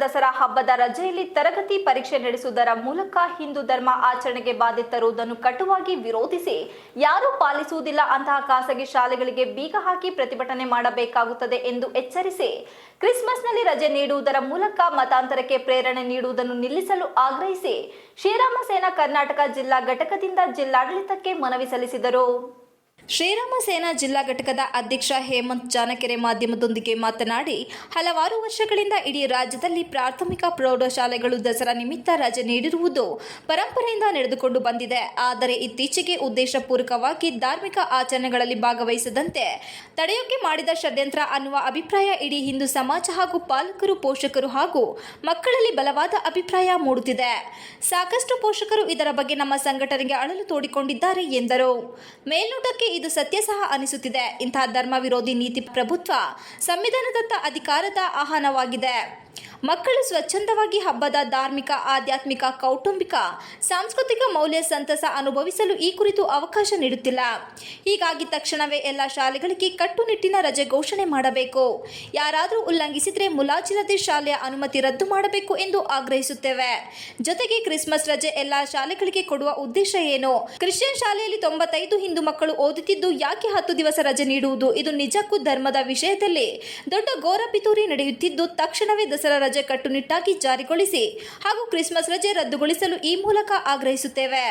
ದಸರಾ ಹಬ್ಬದ ರಜೆಯಲ್ಲಿ ತರಗತಿ ಪರೀಕ್ಷೆ ನಡೆಸುವುದರ ಮೂಲಕ ಹಿಂದೂ ಧರ್ಮ ಆಚರಣೆಗೆ ಬಾಧೆ ತರುವುದನ್ನು ಕಟುವಾಗಿ ವಿರೋಧಿಸಿ ಯಾರೂ ಪಾಲಿಸುವುದಿಲ್ಲ ಅಂತಹ ಖಾಸಗಿ ಶಾಲೆಗಳಿಗೆ ಬೀಗ ಹಾಕಿ ಪ್ರತಿಭಟನೆ ಮಾಡಬೇಕಾಗುತ್ತದೆ ಎಂದು ಎಚ್ಚರಿಸಿ ಕ್ರಿಸ್ಮಸ್ನಲ್ಲಿ ರಜೆ ನೀಡುವುದರ ಮೂಲಕ ಮತಾಂತರಕ್ಕೆ ಪ್ರೇರಣೆ ನೀಡುವುದನ್ನು ನಿಲ್ಲಿಸಲು ಆಗ್ರಹಿಸಿ ಶ್ರೀರಾಮ ಸೇನಾ ಕರ್ನಾಟಕ ಜಿಲ್ಲಾ ಘಟಕದಿಂದ ಜಿಲ್ಲಾಡಳಿತಕ್ಕೆ ಮನವಿ ಸಲ್ಲಿಸಿದರು. ಶ್ರೀರಾಮ ಸೇನಾ ಜಿಲ್ಲಾ ಘಟಕದ ಅಧ್ಯಕ್ಷ ಹೇಮಂತ್ ಜಾನಕೆರೆ ಮಾಧ್ಯಮದೊಂದಿಗೆ ಮಾತನಾಡಿ, ಹಲವಾರು ವರ್ಷಗಳಿಂದ ಇಡೀ ರಾಜ್ಯದಲ್ಲಿ ಪ್ರಾಥಮಿಕ ಪ್ರೌಢಶಾಲೆಗಳು ದಸರಾ ನಿಮಿತ್ತ ರಜೆ ನೀಡಿರುವುದು ಪರಂಪರೆಯಿಂದ ನಡೆದುಕೊಂಡು ಬಂದಿದೆ. ಆದರೆ ಇತ್ತೀಚೆಗೆ ಉದ್ದೇಶಪೂರ್ವಕವಾಗಿ ಧಾರ್ಮಿಕ ಆಚರಣೆಗಳಲ್ಲಿ ಭಾಗವಹಿಸದಂತೆ ತಡೆಯೋಕೆ ಮಾಡಿದ ಷಡ್ಯಂತ್ರ ಅನ್ನುವ ಅಭಿಪ್ರಾಯ ಇಡೀ ಹಿಂದೂ ಸಮಾಜ ಹಾಗೂ ಪಾಲಕರು, ಪೋಷಕರು ಹಾಗೂ ಮಕ್ಕಳಲ್ಲಿ ಬಲವಾದ ಅಭಿಪ್ರಾಯ ಮೂಡುತ್ತಿದೆ. ಸಾಕಷ್ಟು ಪೋಷಕರು ಇದರ ಬಗ್ಗೆ ನಮ್ಮ ಸಂಘಟನೆಗೆ ಅಳಲು ತೋಡಿಕೊಂಡಿದ್ದಾರೆ ಎಂದರು. ಮೇಲ್ನೋಟಕ್ಕೆ ಇದು ಸತ್ಯ ಸಹ ಅನಿಸುತ್ತಿದೆ. ಇಂತಹ ಧರ್ಮ ವಿರೋಧಿ ನೀತಿ ಪ್ರಭುತ್ವ ಸಂವಿಧಾನದತ್ತ ಅಧಿಕಾರದ ಆಹ್ವಾನವಾಗಿದೆ. ಮಕ್ಕಳು ಸ್ವಚ್ಛಂದವಾಗಿ ಹಬ್ಬದ ಧಾರ್ಮಿಕ, ಆಧ್ಯಾತ್ಮಿಕ, ಕೌಟುಂಬಿಕ, ಸಾಂಸ್ಕೃತಿಕ ಮೌಲ್ಯ ಸಂತಸ ಅನುಭವಿಸಲು ಈ ಕುರಿತು ಅವಕಾಶ ನೀಡುತ್ತಿಲ್ಲ. ಹೀಗಾಗಿ ತಕ್ಷಣವೇ ಎಲ್ಲ ಶಾಲೆಗಳಿಗೆ ಕಟ್ಟುನಿಟ್ಟಿನ ರಜೆ ಘೋಷಣೆ ಮಾಡಬೇಕು. ಯಾರಾದರೂ ಉಲ್ಲಂಘಿಸಿದರೆ ಮುಲಾಜಿಲ್ಲದೆ ಶಾಲೆಯ ಅನುಮತಿ ರದ್ದು ಮಾಡಬೇಕು ಎಂದು ಆಗ್ರಹಿಸುತ್ತೇವೆ. ಜೊತೆಗೆ ಕ್ರಿಸ್ಮಸ್ ರಜೆ ಎಲ್ಲ ಶಾಲೆಗಳಿಗೆ ಕೊಡುವ ಉದ್ದೇಶ ಏನು? ಕ್ರಿಶ್ಚಿಯನ್ ಶಾಲೆಯಲ್ಲಿ ತೊಂಬತ್ತೈದು ಹಿಂದೂ ಮಕ್ಕಳು ಓದುತ್ತಿದ್ದು ಯಾಕೆ ಹತ್ತು ದಿವಸ ರಜೆ ನೀಡುವುದು? ಇದು ನಿಜಕ್ಕೂ ಧರ್ಮದ ವಿಷಯದಲ್ಲಿ. ದೊಡ್ಡ ಘೋರ ಪಿತೂರಿ ನಡೆಯುತ್ತಿದ್ದು, ತಕ್ಷಣವೇ ದಸರಾ ರಜೆ ಕಟ್ಟುನಿಟ್ಟಾಗಿ ಜಾರಿಗೊಳಿಸಿ ಹಾಗೂ ಕ್ರಿಸ್ಮಸ್ ರಜೆ ರದ್ದುಗೊಳಿಸಲು ಈ ಮೂಲಕ ಆಗ್ರಹಿಸುತ್ತೇವೆ.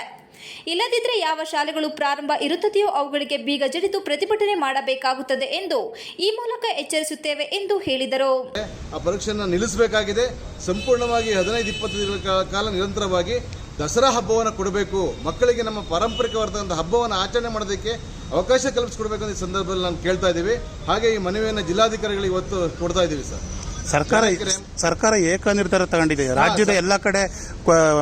ಇಲ್ಲದಿದ್ದರೆ ಯಾವ ಶಾಲೆಗಳು ಪ್ರಾರಂಭ ಇರುತ್ತದೆಯೋ ಅವುಗಳಿಗೆ ಬೀಗ ಜಡಿದು ಪ್ರತಿಭಟನೆ ಮಾಡಬೇಕಾಗುತ್ತದೆ ಎಂದು ಈ ಮೂಲಕ ಎಚ್ಚರಿಸುತ್ತೇವೆ ಎಂದು ಹೇಳಿದರು. ಆ ಪರೀಕ್ಷೆಯನ್ನು ನಿಲ್ಲಿಸಬೇಕಾಗಿದೆ. ಸಂಪೂರ್ಣವಾಗಿ ಹದಿನೈದು, ಇಪ್ಪತ್ತು ದಿನಗಳ ಕಾಲ ನಿರಂತರವಾಗಿ ದಸರಾ ಹಬ್ಬವನ್ನು ಕೊಡಬೇಕು ಮಕ್ಕಳಿಗೆ ನಮ್ಮ ಪಾರಂಪರಿಕವಾದಂಥ ಹಬ್ಬವನ್ನು ಆಚರಣೆ ಮಾಡೋದಕ್ಕೆ ಅವಕಾಶ ಕಲ್ಪಿಸ್ಕೊಡ್ಬೇಕು ಅಂತ ಈ ಸಂದರ್ಭದಲ್ಲಿ ನಾನು ಕೇಳ್ತಾ ಇದ್ದೀವಿ. ಹಾಗೆ ಈ ಮನವಿಯನ್ನು ಜಿಲ್ಲಾಧಿಕಾರಿಗಳಿಗೆ ಇವತ್ತು ಕೊಡ್ತಾ ಇದ್ದೀವಿ ಸರ್. ಸರ್ಕಾರ ಸರ್ಕಾರ ಏಕ ನಿರ್ಧಾರ ತಗೊಂಡಿದೆ. ರಾಜ್ಯದ ಎಲ್ಲ ಕಡೆ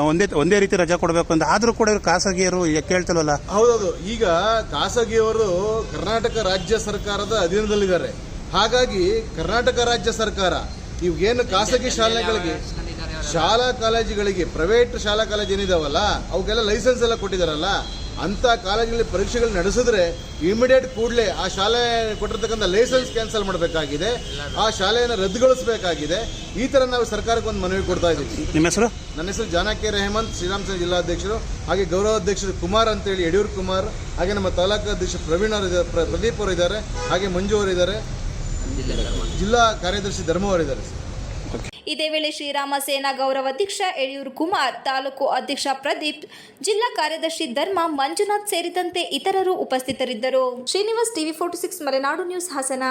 ಒಂದೇ ಒಂದೇ ರೀತಿ ರಜಾ ಕೊಡಬೇಕು ಅಂತ. ಆದರೂ ಕೂಡ ಇವರು ಖಾಸಗಿಯರು ಕೇಳ್ತಿಲ್ವಲ್ಲ? ಹೌದೌದು. ಈಗ ಖಾಸಗಿಯವರು ಕರ್ನಾಟಕ ರಾಜ್ಯ ಸರ್ಕಾರದ ಅಧೀನದಲ್ಲಿದ್ದಾರೆ. ಹಾಗಾಗಿ ಕರ್ನಾಟಕ ರಾಜ್ಯ ಸರ್ಕಾರ ಇವೇನು ಖಾಸಗಿ ಶಾಲೆಗಳಿಗೆ ಶಾಲಾ ಕಾಲೇಜುಗಳಿಗೆ ಪ್ರೈವೇಟ್ ಶಾಲಾ ಕಾಲೇಜ್ ಏನಿದಾವಲ್ಲ ಅವಕ್ಕೆಲ್ಲ ಲೈಸೆನ್ಸ್ ಎಲ್ಲ ಕೊಟ್ಟಿದಾರಲ್ಲ ಅಂತ ಕಾಲೇಜುಗಳಲ್ಲಿ ಪರೀಕ್ಷೆಗಳು ನಡೆಸಿದ್ರೆ ಇಮಿಡಿಯೇಟ್ ಕೂಡಲೇ ಆ ಶಾಲೆ ಕೊಟ್ಟಿರ್ತಕ್ಕಂಥ ಲೈಸೆನ್ಸ್ ಕ್ಯಾನ್ಸಲ್ ಮಾಡಬೇಕಾಗಿದೆ ಆ ಶಾಲೆಯನ್ನು ರದ್ದುಗೊಳಿಸಬೇಕಾಗಿದೆ. ಈ ಥರ ನಾವು ಸರ್ಕಾರಕ್ಕೆ ಒಂದು ಮನವಿ ಕೊಡ್ತಾ ಇದ್ದೀವಿ. ನಿಮ್ಮ ಹೆಸರು? ನನ್ನ ಹೆಸರು ಜಾನಕಿ ರೆಹಮಂತ್ ಶ್ರೀರಾಮ್ ಸೇನೆ ಜಿಲ್ಲಾಧ್ಯಕ್ಷರು ಹಾಗೆ ಗೌರವಾಧ್ಯಕ್ಷರು ಕುಮಾರ್ ಅಂತೇಳಿ ಯಡಿಯೂರು ಕುಮಾರ್ ಹಾಗೆ ನಮ್ಮ ತಾಲೂಕು ಅಧ್ಯಕ್ಷ ಪ್ರವೀಣ್ ಅವರು ಇದ್ದಾರೆ ಪ್ರ- ಪ್ರದೀಪ್ ಅವರು ಇದ್ದಾರೆ ಹಾಗೆ ಮಂಜು ಅವರು ಇದ್ದಾರೆ. ಜಿಲ್ಲಾ ಕಾರ್ಯದರ್ಶಿ ಧರ್ಮ ಅವರು ಇದ್ದಾರೆ ಸರ್. ಇದೇ ವೇಳೆ ಶ್ರೀರಾಮ ಸೇನಾ ಗೌರವ ಅಧ್ಯಕ್ಷ ಯಡಿಯೂರು ಕುಮಾರ್, ತಾಲೂಕು ಅಧ್ಯಕ್ಷ ಪ್ರದೀಪ್, ಜಿಲ್ಲಾ ಕಾರ್ಯದರ್ಶಿ ಧರ್ಮ, ಮಂಜುನಾಥ್ ಸೇರಿದಂತೆ ಇತರರು ಉಪಸ್ಥಿತರಿದ್ದರು. Srinivas TV forty six, Malenadu news Hassan.